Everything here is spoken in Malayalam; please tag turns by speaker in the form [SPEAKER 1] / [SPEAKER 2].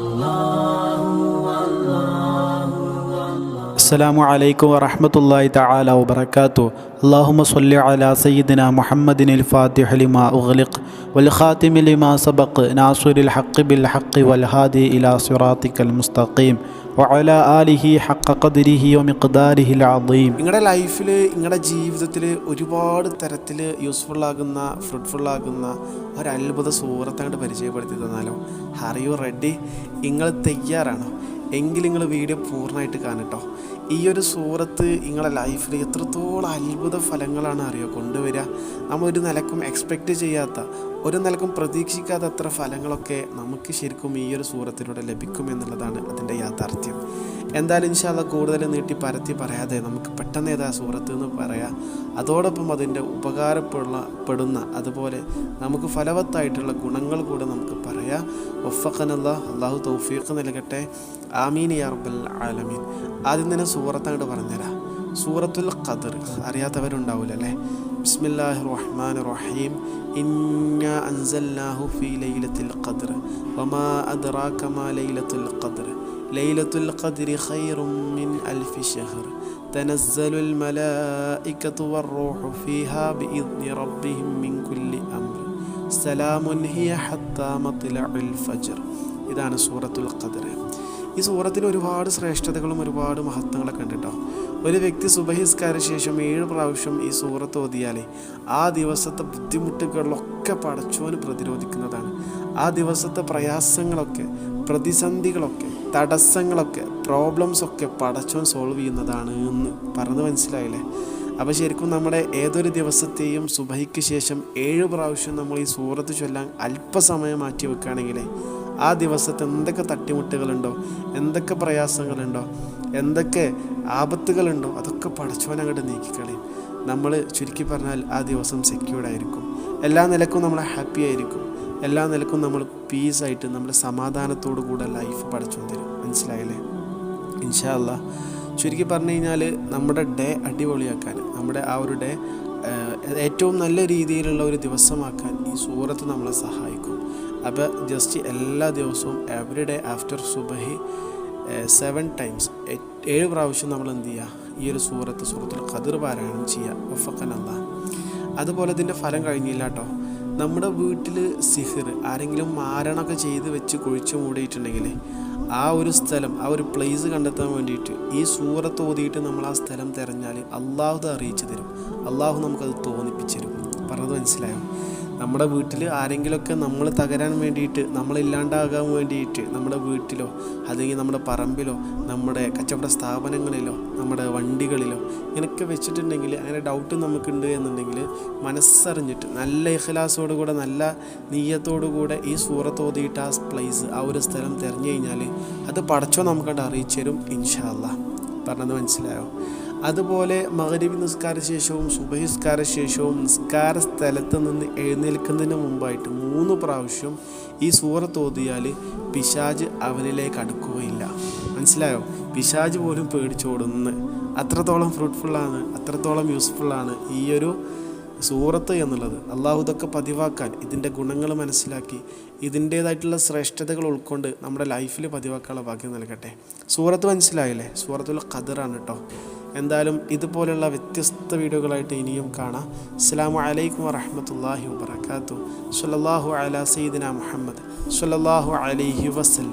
[SPEAKER 1] alone. അസ്സലാമു അലൈക്കും വറഹമത്തല്ലാഹി തആല വബറകാതു അല്ലാഹുമ്മ സ്വല്ലി അലാ സയ്യിദിന മുഹമ്മദിനിൽ ഫാത്തിഹ ലിമാ ഉഗ്ലിഖ് വൽ ഖാതിമി ലിമാ സബഖ് നാസിറുൽ ഹഖ് ബിൽ ഹക്ക് വൽ ഹാദി ഇലാ സിറാത്തിക്കൽ മുസ്തഖീം വഅല ആലിഹി ഹഖ ഖദ്രിഹി വമിഖ്ദാരിഹി അലീം
[SPEAKER 2] നിങ്ങളുടെ ലൈഫിൽ നിങ്ങളുടെ ജീവിതത്തിൽ ഒരുപാട് തരത്തിൽ യൂസ്ഫുൾ ആകുന്ന ഫ്രൂട്ട്ഫുൾ ആകുന്ന ഒരു അത്ഭുത സൂറത്തങ്ങോട്ട് പരിചയപ്പെടുത്തി തന്നാലോ. ആർ യു റെഡി നിങ്ങൾ തയ്യാറാണോ? എങ്കിൽ നിങ്ങൾ വീഡിയോ പൂർണമായിട്ട് കാണട്ടോ ഈ ഒരു സൂറത്ത് നിങ്ങളുടെ ലൈഫിൽ എത്രത്തോളം അത്ഭുത ഫലങ്ങളാണ് അറിയോ? കൊണ്ടുവരിക. നമ്മൾ ഒരു നിലക്കും എക്സ്പെക്റ്റ് ചെയ്യാത്ത ഒരു നിലക്കും പ്രതീക്ഷിക്കാത്ത അത്ര ഫലങ്ങളൊക്കെ നമുക്ക് ശരിക്കും ഈ ഒരു സൂറത്തിലൂടെ ലഭിക്കും എന്നുള്ളതാണ് അതിന്റെ യാഥാർത്ഥ്യം. എന്തായാലും ഇൻഷാല്ല കൂടുതൽ നീട്ടി പരത്തി പറയാതെ നമുക്ക് പെട്ടെന്ന് ഏതാ സൂറത്ത് എന്ന് പറയാം. അതോടൊപ്പം അതിന്റെ ഉപകാരപ്പെടുന്ന പെടുന്ന അതുപോലെ നമുക്ക് ഫലവത്തായിട്ടുള്ള ഗുണങ്ങൾ കൂടെ നമുക്ക് പറയാം. ഒഫഖനല്ല അള്ളാഹു തൗഫീഖ് നൽകട്ടെ. ആമീൻ യാ ആലമീൻ. ആദ്യം തന്നെ സൂറത്ത് അങ്ങോട്ട് പറഞ്ഞുതരാം സൂറത്തുൽ ഖദർ അറിയാത്തവരുണ്ടാവില്ല അല്ലേ ബിസ്മില്ലാഹിർ റഹ്മാൻ റഹീം. ഇന്ന അൻസൽനാഹു ഫീ ലൈലത്തുൽ ഖദർ. വമാ അദ്റാക മാ ലൈലത്തുൽ ഖദർ. ലൈലത്തുൽ ഖദ്രി ഖൈറും മിൻ അൽഫി ഷഹർ تنزل الملائكة والروح فيها بإذن ربهم من كل أمر سلام هي حتى مطلع الفجر ഇതാണ് സൂറത്തുൽ ഖദർ ഈ സൂറത്തിന് ഒരുപാട് ശ്രേഷ്ഠതകളും ഒരുപാട് മഹത്വങ്ങളൊക്കെ ഉണ്ട് കേട്ടോ ഒരു വ്യക്തി സുബഹിസ്കാര ശേഷം ഏഴ് പ്രാവശ്യം ഈ സൂറത്ത് ഓതിയാലേ ആ ദിവസത്തെ ബുദ്ധിമുട്ടുകളിലൊക്കെ പടച്ചോന് പ്രതിരോധിക്കുന്നതാണ് ആ ദിവസത്തെ പ്രയാസങ്ങളൊക്കെ പ്രതിസന്ധികളൊക്കെ തടസ്സങ്ങളൊക്കെ പ്രോബ്ലംസ് ഒക്കെ പടച്ചോൻ സോൾവ് ചെയ്യുന്നതാണ് എന്ന് പറഞ്ഞ് മനസ്സിലായില്ലേ? അപ്പോൾ ശരിക്കും നമ്മുടെ ഏതൊരു ദിവസത്തെയും സുബഹിക്ക് ശേഷം ഏഴ് പ്രാവശ്യം നമ്മൾ ഈ സൂറത്ത് ചൊല്ലാൻ അല്പസമയം മാറ്റി വെക്കുകയാണെങ്കിൽ ആ ദിവസത്തെ എന്തൊക്കെ തട്ടിമുട്ടുകളുണ്ടോ എന്തൊക്കെ പ്രയാസങ്ങളുണ്ടോ എന്തൊക്കെ ആപത്തുകളുണ്ടോ അതൊക്കെ പടച്ചോൻ അങ്ങോട്ട് നീക്കിക്കളയും. നമ്മൾ ചുരുക്കി പറഞ്ഞാൽ ആ ദിവസം സെക്യൂർഡായിരിക്കും എല്ലാ നിലക്കും നമ്മൾ ഹാപ്പി ആയിരിക്കും. എല്ലാ നിലക്കും നമ്മൾ പീസായിട്ട് നമ്മുടെ സമാധാനത്തോടു കൂടെ ലൈഫ് പഠിച്ചു തരും. മനസ്സിലായില്ലേ? ഇൻഷാല്ല ചുരുക്കി പറഞ്ഞു കഴിഞ്ഞാൽ നമ്മുടെ ഡേ അടിപൊളിയാക്കാൻ നമ്മുടെ ആ ഒരു ഡേ ഏറ്റവും നല്ല രീതിയിലുള്ള ഒരു ദിവസമാക്കാൻ ഈ സൂറത്ത് നമ്മളെ സഹായിക്കും. അപ്പോൾ ജസ്റ്റ് എല്ലാ ദിവസവും എവറി ഡേ ആഫ്റ്റർ സുബഹി സെവൻ ടൈംസ് ഏഴ് പ്രാവശ്യം നമ്മൾ എന്ത് ചെയ്യുക ഈ ഒരു സൂറത്ത് സൂറത്തുൽ ഖദർ പാരായണം ചെയ്യുക ഒഫക്കനല്ല അതുപോലെ ഇതിന്റെ ഫലം കഴിഞ്ഞില്ല കേട്ടോ നമ്മുടെ വീട്ടിൽ സിഹിർ ആരെങ്കിലും മാരണമൊക്കെ ചെയ്ത് വെച്ച് കുഴിച്ചു മൂടിയിട്ടുണ്ടെങ്കിൽ ആ ഒരു സ്ഥലം ആ ഒരു പ്ലേസ് കണ്ടെത്താൻ വേണ്ടിയിട്ട് ഈ സൂറത്ത് ഓതിയിട്ട് നമ്മൾ ആ സ്ഥലം തിരഞ്ഞാൽ അള്ളാഹു അറിയിച്ചു തരും. അള്ളാഹു നമുക്കത് തോന്നിപ്പിച്ചു തരും. പറഞ്ഞത് മനസ്സിലായോ? നമ്മുടെ വീട്ടിൽ ആരെങ്കിലുമൊക്കെ നമ്മൾ തകരാൻ വേണ്ടിയിട്ട് നമ്മളില്ലാണ്ടാകാൻ വേണ്ടിയിട്ട് നമ്മുടെ വീട്ടിലോ അല്ലെങ്കിൽ നമ്മുടെ പറമ്പിലോ നമ്മുടെ കച്ചവട സ്ഥാപനങ്ങളിലോ നമ്മുടെ വണ്ടികളിലോ ഇങ്ങനെയൊക്കെ വെച്ചിട്ടുണ്ടെങ്കിൽ അങ്ങനെ ഡൗട്ട് നമുക്കുണ്ട് എന്നുണ്ടെങ്കിൽ മനസ്സറിഞ്ഞിട്ട് നല്ല ഇഖലാസോടു കൂടെ നല്ല നീയത്തോടു കൂടെ ഈ സൂറത്ത് ഓതിയിട്ട് ആ പ്ലേസ് ആ ഒരു സ്ഥലം തിരഞ്ഞു കഴിഞ്ഞാൽ അത് പടച്ചോ നമുക്കത് അറിയിച്ചു തരും ഇൻഷാല്ല പറഞ്ഞത് മനസ്സിലായോ? അതുപോലെ മകരവി നിസ്കാര ശേഷവും സുബഹിസ്കാര ശേഷവും നിസ്കാര സ്ഥലത്ത് നിന്ന് എഴുന്നേൽക്കുന്നതിന് മുമ്പായിട്ട് മൂന്ന് പ്രാവശ്യം ഈ സൂറത്ത് ഓതിയാൽ പിശാജ് അവനിലേക്ക് അടുക്കുകയില്ല. മനസ്സിലായോ? പിശാജ് പോലും പേടിച്ചോടുന്നു. അത്രത്തോളം ഫ്രൂട്ട്ഫുള്ളാണ് അത്രത്തോളം യൂസ്ഫുള്ളാണ് ഈ ഒരു സൂറത്ത് എന്നുള്ളത് അള്ളാഹു ഇതൊക്കെ പതിവാക്കാൻ ഇതിന്റെ ഗുണങ്ങൾ മനസ്സിലാക്കി ഇതിന്റേതായിട്ടുള്ള ശ്രേഷ്ഠതകൾ ഉൾക്കൊണ്ട് നമ്മുടെ ലൈഫിൽ പതിവാക്കാനുള്ള ഭാഗ്യം നൽകട്ടെ. സൂറത്ത് മനസ്സിലായില്ലേ? സൂറത്തുൽ ഖദറാണ് കേട്ടോ എന്തായാലും ഇതുപോലുള്ള വ്യത്യസ്ത വീഡിയോകളായിട്ട് ഇനിയും കാണാം. അസ്സാം അലൈക്കും വറഹമത്തല്ലാഹി വാത്തു സല്ലാഹു അല സീദിന മുഹമ്മദ്. സല്ലാഹു അലൈഹി വസ്ലം